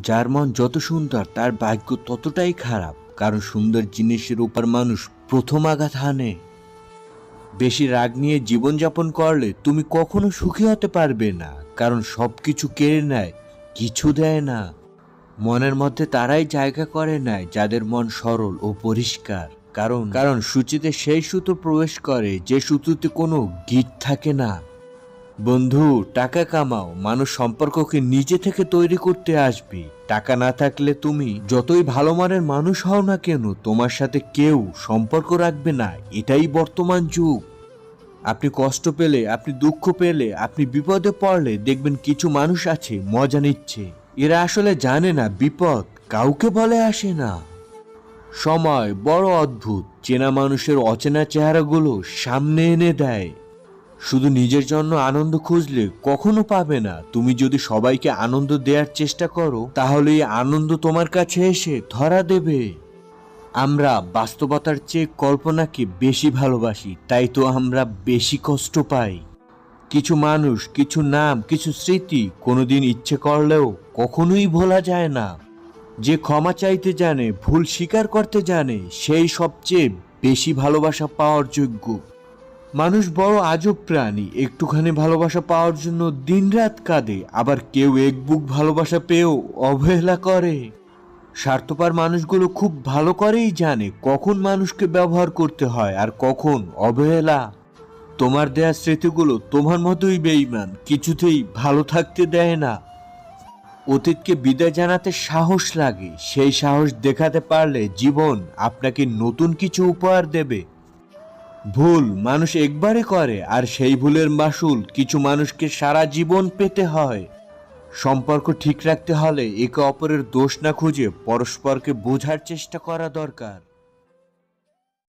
যার মন যত সুন্দর, তার ভাগ্য ততটাই খারাপ। কারণ সুন্দর জিনিসের উপর মানুষ প্রথম আঘাত হানে। বেশি রাগ নিয়ে জীবনযাপন করলে তুমি কখনো সুখী হতে পারবে না। কারণ সব কিছু কেড়ে নেয়, কিছু দেয় না। মনের মধ্যে তারাই জায়গা করে নেয়, যাদের মন সরল ও পরিষ্কার। কারণ কারণ সূচিতে সেই সুতো প্রবেশ করে, যে সুতোতে কোনো গিট থাকে না। বন্ধু, টাকা কামাও। মানুষ সম্পর্ককে নিজে থেকে তৈরি করতে আসবে। টাকা না থাকলে তুমি যতই ভালো মানের মানুষ হও না কেন, তোমার সাথে কেউ সম্পর্ক রাখবে না। এটাই বর্তমান যুগ। আপনি কষ্ট পেলে, আপনি দুঃখ পেলে, আপনি বিপদে পড়লে দেখবেন কিছু মানুষ আছে, মজা নিচ্ছে। এরা আসলে জানে না, বিপদ কাউকে বলে আসে না। সময় বড় অদ্ভুত। চেনা মানুষের অচেনা চেহারাগুলো সামনে এনে দেয়। শুধু নিজের জন্য আনন্দ খুঁজলে কখনো পাবে না। তুমি যদি সবাইকে আনন্দ দেওয়ার চেষ্টা করো, তাহলে এই আনন্দ তোমার কাছে এসে ধরা দেবে। আমরা বাস্তবতার চেয়ে কল্পনাকে বেশি ভালোবাসি, তাই তো আমরা বেশি কষ্ট পাই। কিছু মানুষ, কিছু নাম, কিছু স্মৃতি কোনোদিন ইচ্ছে করলেও কখনোই ভোলা যায় না। যে ক্ষমা চাইতে জানে, ভুল স্বীকার করতে জানে, সেই সবচেয়ে বেশি ভালোবাসা পাওয়ার যোগ্য। মানুষ বড় আজব প্রাণী। একটুখানি ভালোবাসা পাওয়ার জন্য দিনরাত কাঁদে, আবার কেউ এক বুক ভালোবাসা পেয়েও অবহেলা করে। স্বার্থপর মানুষগুলো খুব ভালো করেই জানে কখন মানুষকে ব্যবহার করতে হয় আর কখন অবহেলা। তোমার দেয়া স্মৃতিগুলো তোমার মতোই বেইমান কিছুতেই ভালো থাকতে দেয় না। অতীতকে বিদায় জানাতে সাহস লাগে, সেই সাহস দেখাতে পারলে জীবন আপনাকে নতুন কিছু উপহার দেবে। ভুল মানুষ একবারে করে, আর সেই ভুলের মাসুল কিছু মানুষকে সারা জীবন পেতে হয়। সম্পর্ক ঠিক রাখতে হলে একে অপরের দোষ না খুঁজে পরস্পরকে বোঝার চেষ্টা করা দরকার।